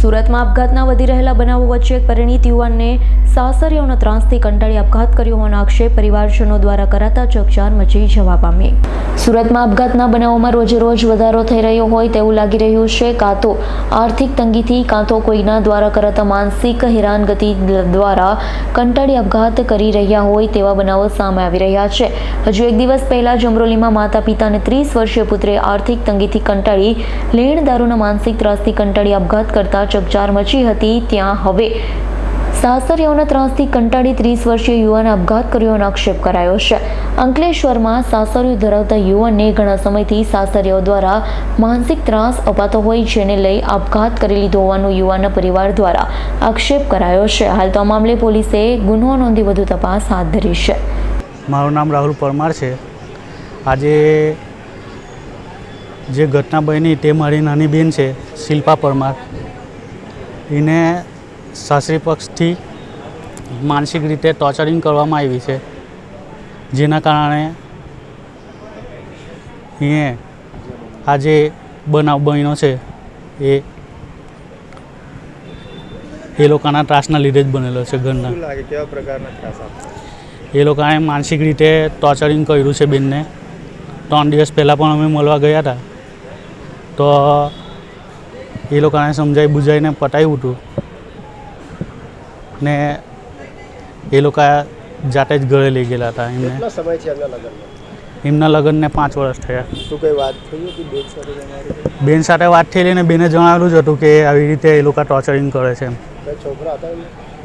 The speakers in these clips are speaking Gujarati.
સુરતમાં આપઘાતના વધી રહેલા બનાવો વચ્ચે એક પરિણીત યુવાનને સાસરીઓના ત્રાસથી કંટાળી આપઘાત કર્યો હોવાનો આક્ષેપ પરિવારજનો દ્વારા કરાતા ચકચાર મચી જવા પામી. સુરતમાં આપઘાતના બનાવોમાં રોજે રોજ વધારો થઈ રહ્યો હોય તેવું લાગી રહ્યું છે, કાં તો આર્થિક તંગીથી, કાં તો કોઈના દ્વારા કરાતા માનસિક હેરાનગતિ દ્વારા કંટાળી આપઘાત કરી રહ્યા હોય તેવા બનાવો સામે આવી રહ્યા છે. હજુ એક દિવસ પહેલા જમરોલીમાં માતા પિતા અને ત્રીસ વર્ષીય પુત્રે આર્થિક તંગીથી કંટાળી લેણ દારૂના માનસિક ત્રાસથી કંટાળી આપઘાત કરતા ચકચાર મચી હતી ત્યાં હવે સાસરિયાઓના ત્રાસથી કંટાળી ત્રીસ વર્ષીય યુવાને આપઘાત કર્યોનો આક્ષેપ કરાયો છે. અંકલેશ્વરમાં સાસરિયું ધરાવતા યુવાનને ઘણા સમયથી સાસરિયાઓ દ્વારા માનસિક ત્રાસ અપાતો હોય જેને લઈ આપઘાત કરી લીધો હોવાનું યુવાનના પરિવાર દ્વારા આક્ષેપ કરાયો છે. હાલ તો આ મામલે પોલીસે ગુનો નોંધી વધુ તપાસ હાથ ધરી છે. મારું નામ રાહુલ પરમાર છે. આજે જે ઘટના બની તે મારી નાની બેન છે, શિલ્પા પરમાર. એને સાસરી પક્ષથી માનસિક રીતે ટોર્ચરિંગ કરવામાં આવી છે. જેના કારણે એ આજે બનાવ બન્યો છે એ એ લોકોના ત્રાસના લીધે જ બનેલો છે ઘરના. કેવા પ્રકારના ત્રાસ એ લોકોએ માનસિક રીતે ટોર્ચરિંગ કર્યું છે બેનને. ત્રણ દિવસ પહેલાં પણ અમે મળવા ગયા હતા. તો એ લોકોને સમજાવી બુજાવીને પટાવ્યું હતું. ને એ લોકો જાતે જ ઘરે લઈ ગયેલા હતા એમને. સમય છે એમના લગ્નમાં? એમના લગ્નને પાંચ વર્ષ થયા. શું કઈ વાત થઈ હતી બેન સાથે બેન સાથે વાત થયેલી ને બેને જણાવેલું જ હતું કે આવી રીતે એ લોકો ટોર્ચરિંગ કરે છે છોકરા હતા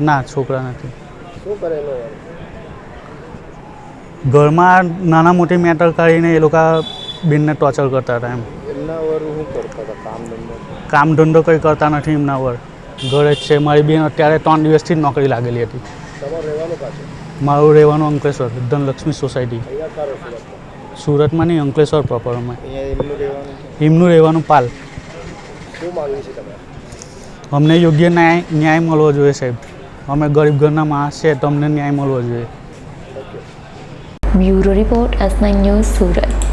ના છોકરા નથી. શું કરેલો ઘરમાં નાના મોટી મેટર કાઢીને એ લોકો બેનને ટોર્ચર કરતા હતા એમ. વર શું કરતા હતા? કામ ધંધો? કામ ધંધો કંઈ કરતા નથી એમના વર. ઘરે જ છે. મારી બેન અત્યારે ત્રણ દિવસથી જ નોકરી લાગેલી હતી. તમારે રહેવાનું પાછું મારું રહેવાનું અંકલેશ્વર ધનલક્ષ્મી સોસાયટી. સુરતમાં નહીં અંકલેશ્વર પ્રોપર અમે. એમનું રહેવાનું? પાલ. અમને યોગ્ય ન્યાય ન્યાય મળવો જોઈએ સાહેબ. અમે ગરીબ ઘરના માણસ છે તો અમને ન્યાય મળવો જોઈએ. Bureau report S nine news Surat.